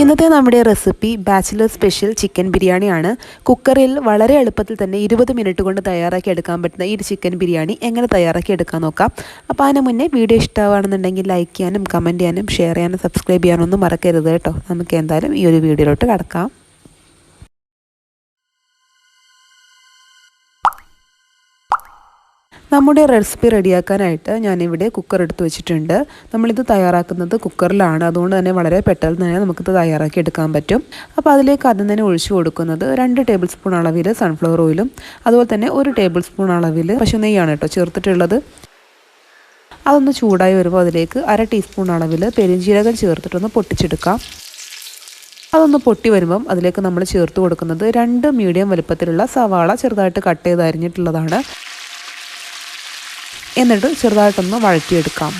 ഇന്നത്തെ നമ്മുടെ recipe bachelor special chicken ബിരിയാണിയാണ്. കുക്കറിൽ വളരെ എളുപ്പത്തിൽ തന്നെ ഇരുപത് മിനിറ്റ് കൊണ്ട് തയ്യാറാക്കി എടുക്കാൻ പറ്റുന്ന ഈ ചിക്കൻ ബിരിയാണി എങ്ങനെ തയ്യാറാക്കി എടുക്കാൻ നോക്കാം. അപ്പോൾ അതിന് മുന്നേ വീഡിയോ ഇഷ്ടമാണെന്നുണ്ടെങ്കിൽ ലൈക്ക് ചെയ്യാനും കമന്റ് ചെയ്യാനും ഷെയർ ചെയ്യാനും സബ്സ്ക്രൈബ് ചെയ്യാനൊന്നും മറക്കരുത് കേട്ടോ. നമുക്ക് എന്തായാലും ഈ ഒരു വീഡിയോയിലോട്ട് കടക്കാം. നമ്മുടെ റെസിപ്പി റെഡിയാക്കാനായിട്ട് ഞാനിവിടെ കുക്കർ എടുത്ത് വെച്ചിട്ടുണ്ട്. നമ്മളിത് തയ്യാറാക്കുന്നത് കുക്കറിലാണ് അതുകൊണ്ട് തന്നെ വളരെ പെട്ടെന്ന് തന്നെ നമുക്കിത് തയ്യാറാക്കി എടുക്കാൻ പറ്റും. അപ്പോൾ അതിലേക്ക് ആദ്യം തന്നെ ഒഴിച്ചു കൊടുക്കുന്നത് രണ്ട് ടേബിൾ സ്പൂൺ അളവിൽ സൺഫ്ലവർ ഓയിലും അതുപോലെ തന്നെ ഒരു ടേബിൾ സ്പൂൺ അളവിൽ പശു നെയ്യാണ് കേട്ടോ ചേർത്തിട്ടുള്ളത്. അതൊന്ന് ചൂടായി വരുമ്പോൾ അതിലേക്ക് അര ടീസ്പൂൺ അളവിൽ പെരിഞ്ജീരകം ചേർത്തിട്ടൊന്ന് പൊട്ടിച്ചെടുക്കാം. അതൊന്ന് പൊട്ടി വരുമ്പം അതിലേക്ക് നമ്മൾ ചേർത്ത് കൊടുക്കുന്നത് രണ്ട് മീഡിയം വലുപ്പത്തിലുള്ള സവാള ചെറുതായിട്ട് കട്ട് ചെയ്ത് അരിഞ്ഞിട്ടുള്ളതാണ്. എന്നിട്ട് ചെറുതായിട്ടൊന്ന് വഴറ്റിയെടുക്കാം.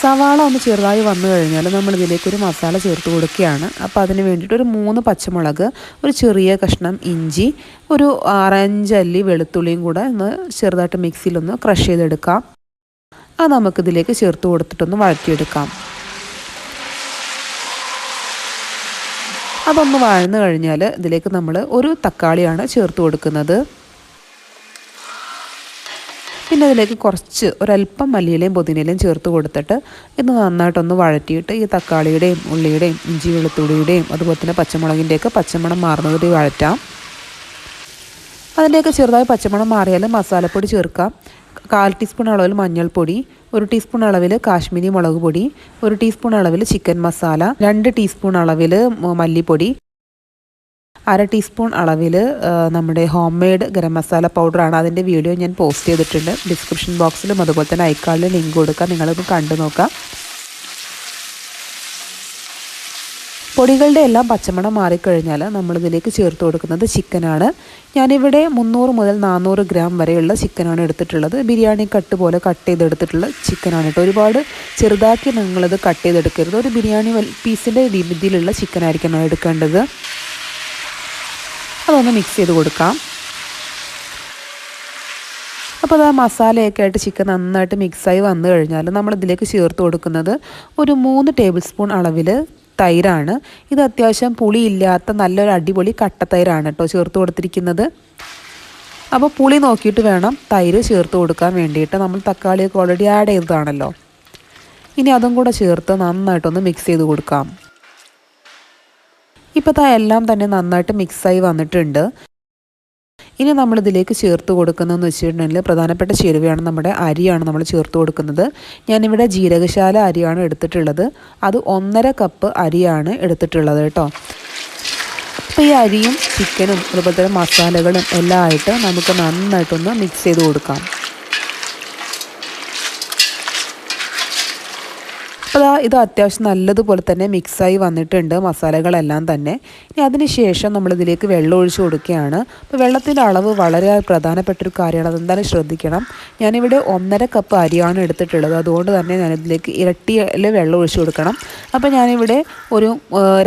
സവാള ഒന്ന് ചെറുതായി വന്നു കഴിഞ്ഞാൽ നമ്മൾ ഇതിലേക്ക് ഒരു മസാല ചേർത്ത് കൊടുക്കുകയാണ്. അപ്പോൾ അതിന് വേണ്ടിയിട്ട് ഒരു മൂന്ന് പച്ചമുളക് ഒരു ചെറിയ കഷ്ണം ഇഞ്ചി ഒരു ആറഞ്ചല്ലി വെളുത്തുള്ളിയും കൂടെ ഒന്ന് ചെറുതായിട്ട് മിക്സിയിലൊന്ന് ക്രഷ് ചെയ്തെടുക്കാം. അത് നമുക്കിതിലേക്ക് ചേർത്ത് കൊടുത്തിട്ടൊന്ന് വഴറ്റിയെടുക്കാം. അതൊന്ന് വഴന്നു കഴിഞ്ഞാൽ ഇതിലേക്ക് നമ്മൾ ഒരു തക്കാളിയാണ് ചേർത്ത് കൊടുക്കുന്നത്. പിന്നെ അതിലേക്ക് കുറച്ച് ഒരല്പം മല്ലിയിലയും പുതിനയിലയും ചേർത്ത് കൊടുത്തിട്ട് ഇത് നന്നായിട്ടൊന്ന് വഴറ്റിയിട്ട് ഈ തക്കാളിയുടെയും ഉള്ളിയുടെയും ഇഞ്ചി വെളുത്തുള്ളിയുടെയും അതുപോലെ തന്നെ പച്ചമുളകിന്റെയൊക്കെ പച്ചമണം മാറുന്നതിൽ വഴറ്റാം. അതിന്റെയൊക്കെ ചെറുതായി പച്ചമണം മാറിയാൽ മസാലപ്പൊടി ചേർക്കാം. കാൽ ടീസ്പൂൺ അളവിൽ മഞ്ഞൾപ്പൊടി ഒരു ടീസ്പൂൺ അളവിൽ കാശ്മീരി മുളക് പൊടി ഒരു ടീസ്പൂൺ അളവിൽ ചിക്കൻ മസാല രണ്ട് ടീസ്പൂൺ അളവിൽ മല്ലിപ്പൊടി അര ടീസ്പൂൺ അളവിൽ നമ്മുടെ ഹോം മെയ്ഡ് ഗരം മസാല പൗഡറാണ് അതിന്റെ വീഡിയോ ഞാൻ പോസ്റ്റ് ചെയ്തിട്ടുണ്ട്. ഡിസ്ക്രിപ്ഷൻ ബോക്സിലും അതുപോലെ തന്നെ ഐക്കാളിലും ലിങ്ക് കൊടുക്കാം. നിങ്ങളൊന്ന് കണ്ടു നോക്കാം. പൊടികളുടെ എല്ലാം പച്ചമണം മാറിക്കഴിഞ്ഞാൽ നമ്മളിതിലേക്ക് ചേർത്ത് കൊടുക്കുന്നത് ചിക്കനാണ് ഞാനിവിടെ മുന്നൂറ് മുതൽ നാനൂറ് ഗ്രാം വരെയുള്ള ചിക്കനാണ് എടുത്തിട്ടുള്ളത്. ബിരിയാണി കട്ട് പോലെ കട്ട് ചെയ്തെടുത്തിട്ടുള്ള ചിക്കനാണ് കേട്ടോ. ഒരുപാട് ചെറുതാക്കി നിങ്ങളിത് കട്ട് ചെയ്തെടുക്കരുത്. ഒരു ബിരിയാണി പീസിന്റെ രീതിയിലുള്ള ചിക്കനായിരിക്കണം എടുക്കേണ്ടത്. അതൊന്ന് മിക്സ് ചെയ്ത് കൊടുക്കാം. അപ്പോൾ അത് ആ മസാലയൊക്കെ ആയിട്ട് ചിക്കൻ നന്നായിട്ട് മിക്സായി വന്നു കഴിഞ്ഞാൽ നമ്മൾ ഇതിലേക്ക് ചേർത്ത് കൊടുക്കുന്നത് ഒരു മൂന്ന് ടേബിൾ സ്പൂൺ അളവിൽ തൈരാണ്. ഇത് അത്യാവശ്യം പുളിയില്ലാത്ത നല്ലൊരു അടിപൊളി കട്ട തൈരാണ് കേട്ടോ ചേർത്ത് കൊടുത്തിരിക്കുന്നത്. അപ്പോൾ പുളി നോക്കിയിട്ട് വേണം തൈര് ചേർത്ത് കൊടുക്കാൻ വേണ്ടിയിട്ട്. നമ്മൾ തക്കാളിയൊക്കെ ഓൾറെഡി ആഡ് ചെയ്തതാണല്ലോ. ഇനി അതും കൂടെ ചേർത്ത് നന്നായിട്ടൊന്ന് മിക്സ് ചെയ്ത് കൊടുക്കാം. ഇപ്പോൾ എല്ലാം തന്നെ നന്നായിട്ട് മിക്സായി വന്നിട്ടുണ്ട്. ഇനി നമ്മളിതിലേക്ക് ചേർത്ത് കൊടുക്കുന്നതെന്ന് വെച്ചിട്ടുണ്ടെങ്കിൽ പ്രധാനപ്പെട്ട ചേരുവയാണ് നമ്മുടെ അരിയാണ് നമ്മൾ ചേർത്ത് കൊടുക്കുന്നത്. ഞാനിവിടെ ജീരകശാല അരിയാണ് എടുത്തിട്ടുള്ളത്. അത് ഒന്നര കപ്പ് അരിയാണ് എടുത്തിട്ടുള്ളത് കേട്ടോ. അപ്പോൾ ഈ അരിയും ചിക്കനും അതുപോലെ തന്നെ മസാലകളും എല്ലാം ആയിട്ട് നമുക്ക് നന്നായിട്ടൊന്ന് മിക്സ് ചെയ്ത് കൊടുക്കാം. അപ്പോൾ ഇത് അത്യാവശ്യം നല്ലതുപോലെ തന്നെ മിക്സായി വന്നിട്ടുണ്ട് മസാലകളെല്ലാം തന്നെ. ഇനി അതിന് ശേഷം നമ്മളിതിലേക്ക് വെള്ളം ഒഴിച്ച് കൊടുക്കുകയാണ്. അപ്പോൾ വെള്ളത്തിന്റെ അളവ് വളരെ പ്രധാനപ്പെട്ടൊരു കാര്യമാണ് അതെന്തായാലും ശ്രദ്ധിക്കണം. ഞാനിവിടെ ഒന്നര കപ്പ് അരിയാണ് എടുത്തിട്ടുള്ളത് അതുകൊണ്ട് തന്നെ ഞാനിതിലേക്ക് ഇരട്ടിയിൽ വെള്ളം ഒഴിച്ച് കൊടുക്കണം. അപ്പോൾ ഞാനിവിടെ ഒരു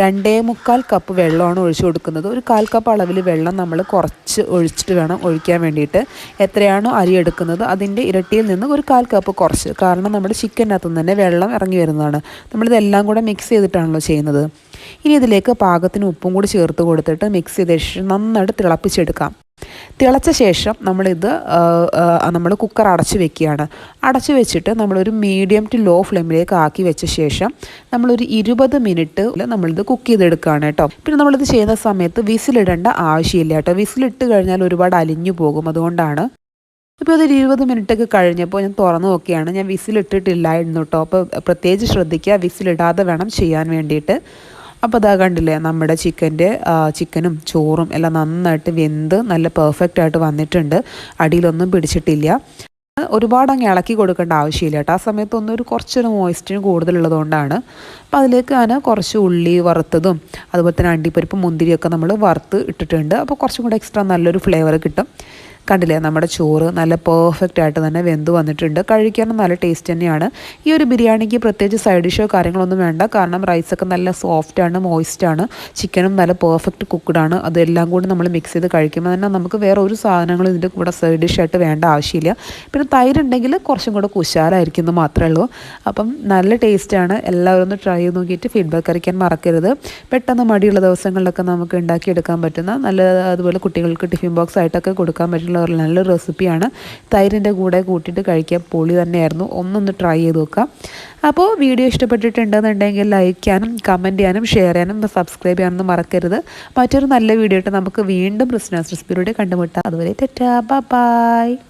രണ്ടേ മുക്കാൽ കപ്പ് വെള്ളമാണ് ഒഴിച്ച് കൊടുക്കുന്നത്. ഒരു കാൽ കപ്പ് അളവിൽ വെള്ളം നമ്മൾ കുറച്ച് ഒഴിച്ചിട്ട് വേണം ഒഴിക്കാൻ വേണ്ടിയിട്ട്. എത്രയാണോ അരി എടുക്കുന്നത് അതിന്റെ ഇരട്ടിയിൽ നിന്ന് ഒരു കാൽ കപ്പ് കുറച്ച്. കാരണം നമ്മുടെ ചിക്കനകത്തു നിന്ന് തന്നെ വെള്ളം ഇറങ്ങി ചെയ്യുന്നതാണ് നമ്മളിതെല്ലാം കൂടെ മിക്സ് ചെയ്തിട്ടാണല്ലോ ചെയ്യുന്നത്. ഇനി ഇതിലേക്ക് പാകത്തിന് ഉപ്പും കൂടി ചേർത്ത് കൊടുത്തിട്ട് മിക്സ് ചെയ്ത ശേഷം നന്നായിട്ട് തിളപ്പിച്ചെടുക്കാം. തിളച്ച ശേഷം നമ്മളിത് നമ്മൾ കുക്കർ അടച്ചു വെക്കുകയാണ്. അടച്ചു വെച്ചിട്ട് നമ്മളൊരു മീഡിയം ടു ലോ ഫ്ലെയിമിലേക്ക് ആക്കി വെച്ച ശേഷം നമ്മളൊരു ഇരുപത് മിനിറ്റ് നമ്മളിത് കുക്ക് ചെയ്തെടുക്കുകയാണ് കേട്ടോ. പിന്നെ നമ്മളിത് ചെയ്യുന്ന സമയത്ത് വിസിലിടേണ്ട ആവശ്യമില്ല കേട്ടോ. വിസിലിട്ട് കഴിഞ്ഞാൽ ഒരുപാട് അലിഞ്ഞു പോകും. അതുകൊണ്ടാണ് ഇപ്പോൾ അതൊരു ഇരുപത് മിനിറ്റൊക്കെ കഴിഞ്ഞപ്പോൾ ഞാൻ തുറന്നു നോക്കിയാണ്. ഞാൻ വിസിലിട്ടിട്ടില്ലായിരുന്നു കേട്ടോ അപ്പോൾ പ്രത്യേകിച്ച് ശ്രദ്ധിക്കുക വിസിലിടാതെ വേണം ചെയ്യാൻ വേണ്ടിയിട്ട്. അപ്പോൾ അതാ കണ്ടില്ലേ നമ്മുടെ ചിക്കന്റെ ചിക്കനും ചോറും എല്ലാം നന്നായിട്ട് വെന്ത് നല്ല പെർഫെക്റ്റ് ആയിട്ട് വന്നിട്ടുണ്ട്. അടിയിലൊന്നും പിടിച്ചിട്ടില്ല. ഒരുപാട് അങ്ങ് ഇളക്കി കൊടുക്കേണ്ട ആവശ്യമില്ല കേട്ടോ ആ സമയത്തൊന്നും ഒരു കുറച്ചൊരു മോയിസ്റ്റിന് കൂടുതലുള്ളതുകൊണ്ടാണ് അപ്പോൾ അതിലേക്ക് ഞാൻ കുറച്ച് ഉള്ളി വറുത്തതും അതുപോലെ തന്നെ അണ്ടിപ്പരിപ്പ് മുന്തിരിയൊക്കെ നമ്മൾ വറുത്ത് ഇട്ടിട്ടുണ്ട്. അപ്പോൾ കുറച്ചും കൂടെ എക്സ്ട്രാ നല്ലൊരു ഫ്ലേവർ കിട്ടും. കണ്ടില്ലേ നമ്മുടെ ചോറ് നല്ല പെർഫെക്റ്റ് ആയിട്ട് തന്നെ വെന്ത് വന്നിട്ടുണ്ട്. കഴിക്കാനും നല്ല ടേസ്റ്റ് തന്നെയാണ്. ഈ ഒരു ബിരിയാണിക്ക് പ്രത്യേകിച്ച് സൈഡ് ഡിഷോ കാര്യങ്ങളൊന്നും വേണ്ട. കാരണം റൈസൊക്കെ നല്ല സോഫ്റ്റ് ആണ് മോയിസ്റ്റ് ആണ്. ചിക്കനും നല്ല പെർഫെക്റ്റ് കുക്ക്ഡാണ് അതെല്ലാം കൂടി നമ്മൾ മിക്സ് ചെയ്ത് കഴിക്കുമ്പോൾ തന്നെ നമുക്ക് വേറെ ഒരു സാധനങ്ങളും ഇതിന്റെ കൂടെ സൈഡ് ഡിഷായിട്ട് വേണ്ട ആവശ്യമില്ല. പിന്നെ തൈരുണ്ടെങ്കിൽ കുറച്ചും കൂടെ കുശാലായിരിക്കും എന്ന് മാത്രമേ ഉള്ളൂ. അപ്പം നല്ല ടേസ്റ്റാണ് എല്ലാവരും ഒന്ന് ട്രൈ ചെയ്ത് നോക്കിയിട്ട് ഫീഡ്ബാക്ക് അറിയിക്കാൻ മറക്കരുത്. പെട്ടെന്ന് മടിയുള്ള ദിവസങ്ങളിലൊക്കെ നമുക്ക് ഉണ്ടാക്കിയെടുക്കാൻ പറ്റുന്ന നല്ല അതുപോലെ കുട്ടികൾക്ക് ടിഫിൻ ബോക്സ് ആയിട്ടൊക്കെ കൊടുക്കാൻ പറ്റുന്ന ഒരു നല്ലൊരു റെസിപ്പിയാണ്. തൈരിന്റെ കൂടെ കൂട്ടിയിട്ട് കഴിക്കാൻ പൊളി തന്നെയായിരുന്നു. ഒന്നൊന്ന് ട്രൈ ചെയ്ത് നോക്കാം. അപ്പോൾ വീഡിയോ ഇഷ്ടപ്പെട്ടിട്ടുണ്ടെന്നുണ്ടെങ്കിൽ ലൈക്ക് ചെയ്യാനും കമന്റ് ചെയ്യാനും ഷെയർ ചെയ്യാനും സബ്സ്ക്രൈബ് ചെയ്യാനൊന്നും മറക്കരുത്. മറ്റൊരു നല്ല വീഡിയോ ആയിട്ട് നമുക്ക് വീണ്ടും റിസ്നാസ് റെസിപ്പിയിലൂടെ കണ്ടുമുട്ടാം. അതുവരെ തെറ്റാ ബൈ